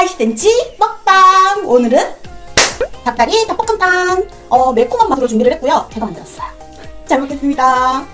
8cm 먹방! 오늘은 닭다리 닭볶음탕! 어, 매콤한 맛으로 준비를 했고요. 제가 만들었어요. 잘 먹겠습니다.